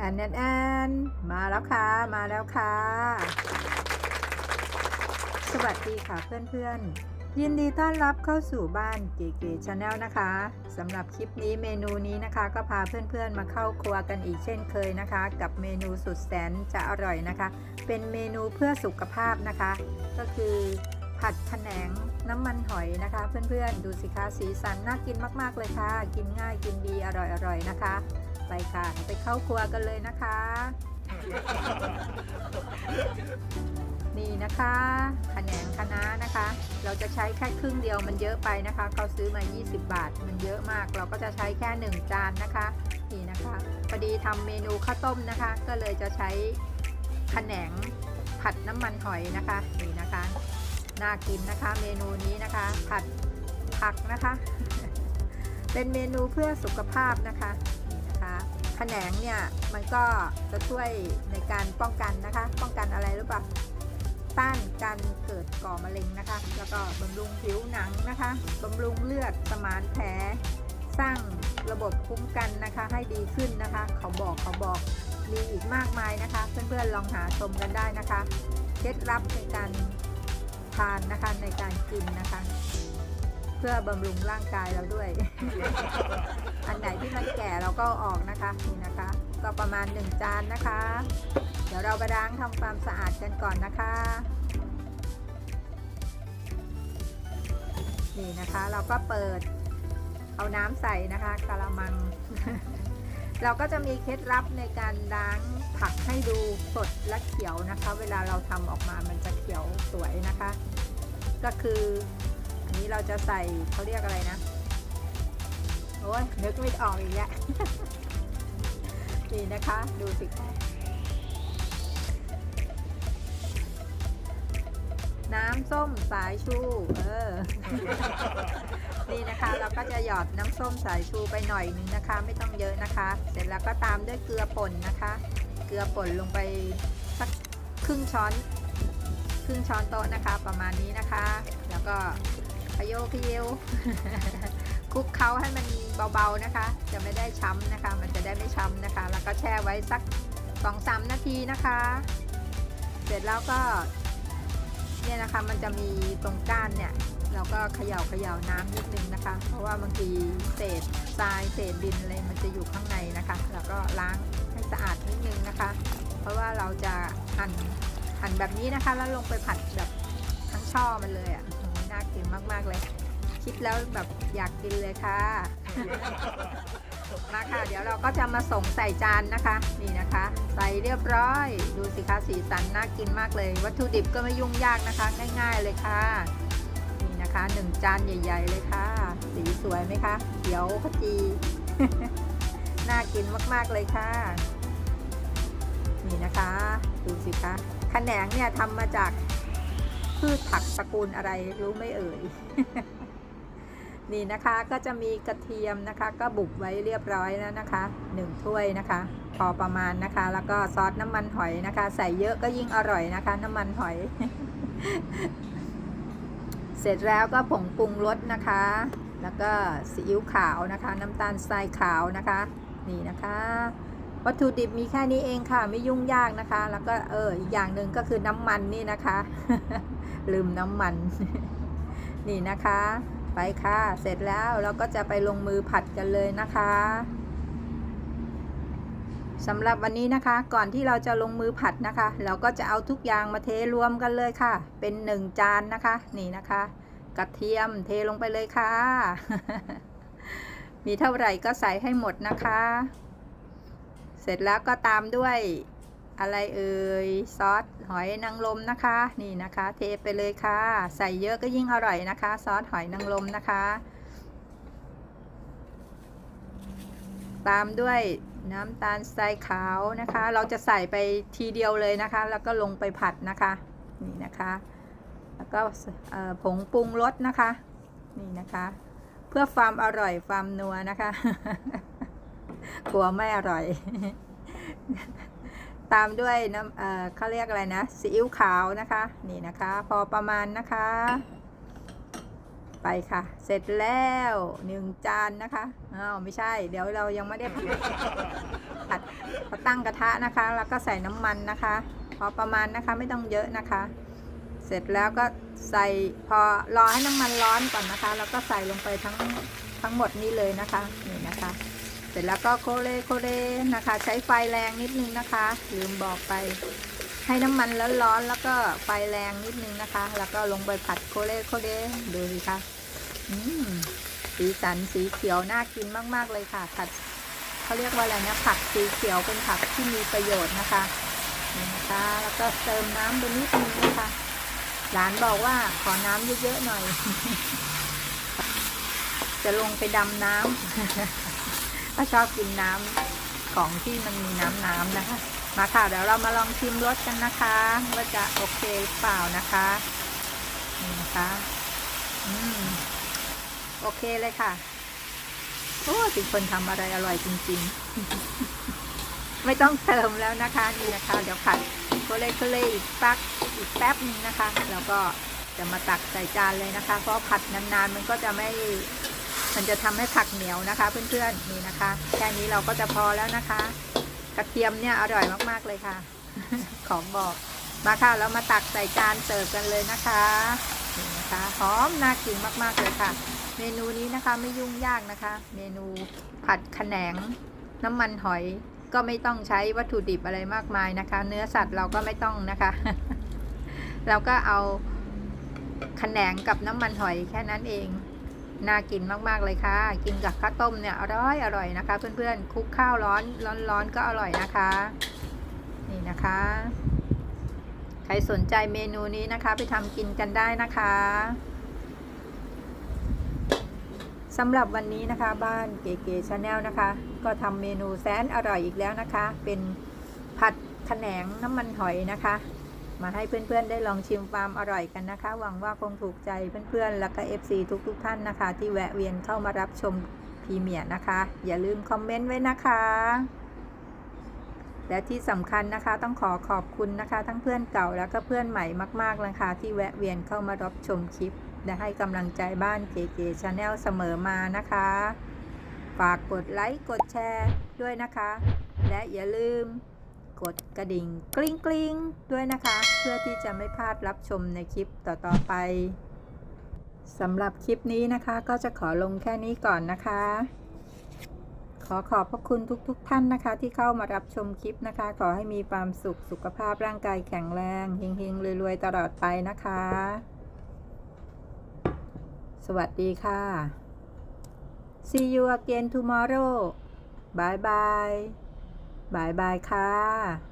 แอนแอนแอนมาแล้วค่ะ มาแล้วค่ะ สวัสดีค่ะเพื่อนๆ ยินดีต้อนรับเข้าสู่บ้านเก๋ๆชาแนลนะคะสำหรับคลิปนี้เมนูนี้นะคะ ก็พาเพื่อนๆมาเข้าครัวกันอีกเช่นเคยนะคะ กับเมนูสุดแสนจะอร่อยนะคะ เป็นเมนูเพื่อสุขภาพนะคะ ก็คือผัดขนงน้ำมันหอยนะคะ เพื่อนๆ ดูสิคะสีสันน่ากินมากๆเลยค่ะ กินง่ายกินดีอร่อยๆนะคะ ไปค่ะไปเข้าครัวกันเลยนะคะ นี่นะคะขนงคะน้านะคะ เราจะใช้แค่ครึ่งเดียวมันเยอะไปนะคะเขาซื้อมา 20 บาท มันเยอะมาก เราก็จะใช้แค่ 1 จานนะคะนี่นะคะพอดีทำเมนูข้าวต้มนะคะ ก็เลยจะใช้ขนงผัดน้ำมันหอยนะคะนี่นะคะน่ากินนะคะเมนูนี้นะคะ ผัดผักนะคะ เป็นเมนูเพื่อสุขภาพนะคะ แขนงเนี่ยมันก็จะช่วยในการป้องกันนะคะ ป้องกันอะไรหรือเปล่าต้านการเกิดก่อมะเร็งนะคะ แล้วก็บำรุงผิวหนังนะคะบำรุงเลือดสมานแผลสร้างระบบคุ้มกันนะคะ ให้ดีขึ้นนะคะ เขาบอกเขาบอกมีอีกมากมายนะคะ เพื่อนๆลองหาชมกันได้นะคะเคล็ดลับในการทานนะคะในการกินนะคะ เพื่อบำรุงร่างกายเราด้วย อันไหนที่มันแก่เราก็อออกนะคะนี่นะคะ ก็ประมาณ 1 จานนะคะ เดี๋ยวเราไปล้างทำความสะอาดกันก่อนนะคะนี่นะคะเราก็เปิดเอาน้ำใส่นะคะกะละมัง เราก็จะมีเคล็ดลับในการล้างผักให้ดูสดและเขียวนะคะ เวลาเราทำออกมามันจะเขียวสวยนะคะ ก็คืออันนี้เราจะใส่เขาเรียกอะไรนะ โอ้นึกไม่ออกอีกแล้วนี่นะคะ ดูสิน้ำส้มสายชู เออ นี่นะคะ เราก็จะหยอดน้ำส้มสายชูไปหน่อยนึงนะคะ ไม่ต้องเยอะนะคะ เสร็จแล้วก็ตามด้วยเกลือป่นนะคะ เกลือป่นลงไปสักครึ่งช้อน ครึ่งช้อนโต๊ะนะคะ ประมาณนี้นะคะ แล้วก็ขยโยขยเยว คลุกเคล้าให้มันเบาๆนะคะ จะไม่ได้ช้ำนะคะ มันจะได้ไม่ช้ำนะคะ แล้วก็แช่ไว้สัก2อสนาทีนะคะ เสร็จแล้วก็เนี่ยนะคะมันจะมีตรงก้านเนี่ยเราก็เขย่าเขย่าน้ำนิดนึงนะคะ เพราะว่าบางทีเศษทรายเศษดินอะไรมันจะอยู่ข้างในนะคะ แล้วก็ล้างให้สะอาดนิดนึงนะคะ เพราะว่าเราจะหั่นหั่นแบบนี้นะคะ แล้วลงไปผัดแบบทั้งช่อมันเลยอะน่ากินมากๆเลย คิดแล้วแบบอยากกินเลยค่ะ มาค่ะ เดี๋ยวเราก็จะมาส่งใส่จานนะคะ นี่นะคะ ใส่เรียบร้อย ดูสิคะสีสันน่ากินมากเลย วัตถุดิบก็ไม่ยุ่งยากนะคะ ง่าย ๆเลยค่ะ นี่นะคะหนึ่งจานใหญ่ ๆ เลยค่ะ สีสวยไหมคะเขียวขจี น่ากินมากๆเลยค่ะ นี่นะคะ ดูสิคะขแขนงเนี่ยทำมาจากพืชผักตระกูลอะไรรู้ไม่เอ่ย นี่นะคะก็จะมีกระเทียมนะคะ ก็บุบไว้เรียบร้อยแล้วนะคะ 1 ถ้วยนะคะ พอประมาณนะคะ แล้วก็ซอสน้ำมันหอยนะคะ ใส่เยอะก็ยิ่งอร่อยนะคะ น้ำมันหอย เสร็จแล้วก็ผงปรุงรสนะคะ แล้วก็ซีอิ๊วขาวนะคะ น้ำตาลทรายขาวนะคะ นี่นะคะ วัตถุดิบมีแค่นี้เองค่ะไม่ยุ่งยากนะคะ แล้วก็เอออีกอย่างหนึ่งก็คือน้ำมันนี่นะคะ ลืมน้ำมัน นี่นะคะ ไปค่ะ เสร็จแล้วเราก็จะไปลงมือผัดกันเลยนะคะสำหรับวันนี้นะคะ ก่อนที่เราจะลงมือผัดนะคะ เราก็จะเอาทุกอย่างมาเทรวมกันเลยค่ะ เป็นหนึ่งจานนะคะ นี่นะคะ กระเทียมเทลงไปเลยค่ะ มีเท่าไหร่ก็ใส่ให้หมดนะคะ เสร็จแล้วก็ตามด้วย อะไรเอ่ยซอสหอยนางรมนะคะ นี่นะคะ เทไปเลยค่ะ ใส่เยอะก็ยิ่งอร่อยนะคะ ซอสหอยนางรมนะคะ ตามด้วยน้ำตาลทรายขาวนะคะ เราจะใส่ไปทีเดียวเลยนะคะ แล้วก็ลงไปผัดนะคะ นี่นะคะ แล้วก็ผงปรุงรสนะคะ นี่นะคะ เพื่อความอร่อยความนัวนะคะ กลัวไม่อร่อย ตามด้วยน้ำเอ่อเขาเรียกอะไรนะซีอิ๊วขาวนะคะ นี่นะคะ พอประมาณนะคะ ไปค่ะ เสร็จแล้วหนึ่งจานนะคะอ้าวไม่ใช่ เดี๋ยวเรายังไม่ได้ผัดพอตั้งกระทะนะคะ แล้วก็ใส่น้ำมันนะคะ พอประมาณนะคะไม่ต้องเยอะนะคะ เสร็จแล้วก็ใส่พอรอให้น้ำมันร้อนก่อนนะคะ แล้วก็ใส่ลงไปทั้งทั้งหมดนี้เลยนะคะ นี่นะคะ เสร็จแล้วก็โคเลโคเลนะคะ ใช้ไฟแรงนิดนึงนะคะ ลืมบอกไป ให้น้ำมันร้อนๆแล้วก็ไฟแรงนิดนึงนะคะ แล้วก็ลงไปผัดโคเลโคเลดูสิคะอืมสีสันสีเขียวน่ากินมาก ๆ เลยค่ะ ผัดเขาเรียกว่าอะไรนะผักสีเขียวเป็นผักที่มีประโยชน์นะคะนี่นะคะ แล้วก็เติมน้ำไปนิดนึงนะคะหลานบอกว่าขอน้ำเยอะๆหน่อย จะลงไปดำน้ำ ก็ชอบกินน้ำของที่มันมีน้ำน้ำนะคะ มาค่ะเดี๋ยวเรามาลองชิมรสกันนะคะว่าจะโอเคเปล่านะคะนี่นะคะอืมโอเคเลยค่ะโอ้เป็นคนทำอะไรอร่อยจริง ๆ ไม่ต้องเติมแล้วนะคะนี่นะคะ เดี๋ยวผัดโคเล่โคเล่อีกปักอีกแป๊บหนึงนะคะ แล้วก็จะมาตักใส่จานเลยนะคะ เพราะผัดนานๆ มันก็จะไม่ มันจะทำให้ผักเหนียวนะคะ เพื่อนๆนี่นะคะ แค่นี้เราก็จะพอแล้วนะคะ กระเทียมเนี่ยอร่อยมากๆเลยค่ะ ขอบอกมาค่ะแล้วมาตักใส่จานเสิร์ฟกันเลยนะคะนี่นะคะหอมน่ากินมากๆเลยค่ะ เมนูนี้นะคะไม่ยุ่งยากนะคะ เมนูผัดขแหนงน้ำมันหอยก็ไม่ต้องใช้วัตถุดิบอะไรมากมายนะคะ เนื้อสัตว์เราก็ไม่ต้องนะคะ เราก็เอาขแหนงกับน้ำมันหอยแค่นั้นเอง น่ากินมากๆเลยค่ะ กินกับข้าวต้มเนี่ยอร่อยอร่อยนะคะ เพื่อนๆคลุกข้าวร้อนร้อนๆก็อร่อยนะคะ นี่นะคะ ใครสนใจเมนูนี้นะคะ ไปทำกินกันได้นะคะสำหรับวันนี้นะคะบ้านเก๋ๆชาแนลนะคะ ก็ทำเมนูแสนอร่อยอีกแล้วนะคะ เป็นผัดขะแหนงน้ำมันหอยนะคะ มาให้เพื่อนๆได้ลองชิมความอร่อยกันนะคะ หวังว่าคงถูกใจเพื่อนๆ และก็ FC ทุกๆท่านนะคะ ที่แวะเวียนเข้ามารับชมพรีเมียร์นะคะ อย่าลืมคอมเมนต์ไว้นะคะ และที่สำคัญนะคะต้องขอขอบคุณนะคะ ทั้งเพื่อนเก่าและก็เพื่อนใหม่มากๆเลยค่ะที่แวะเวียนเข้ามารับชมคลิปและให้กำลังใจบ้านเก๋ๆชาแนลเสมอมานะคะ ฝากกดไลค์กดแชร์ด้วยนะคะ และอย่าลืม กดกระดิ่งกลิ้งกลิ้งด้วยนะคะ เพื่อที่จะไม่พลาดรับชมในคลิปต่อๆไปสำหรับคลิปนี้นะคะ ก็จะขอลงแค่นี้ก่อนนะคะ ขอขอบพระคุณทุกๆทท่านนะคะ ที่เข้ามารับชมคลิปนะคะ ขอให้มีความสุขสุขภาพร่างกายแข็งแรงเฮงๆรวยๆตลอดไปนะคะ สวัสดีค่ะ See you again tomorrow bye bye บายบายค่ะ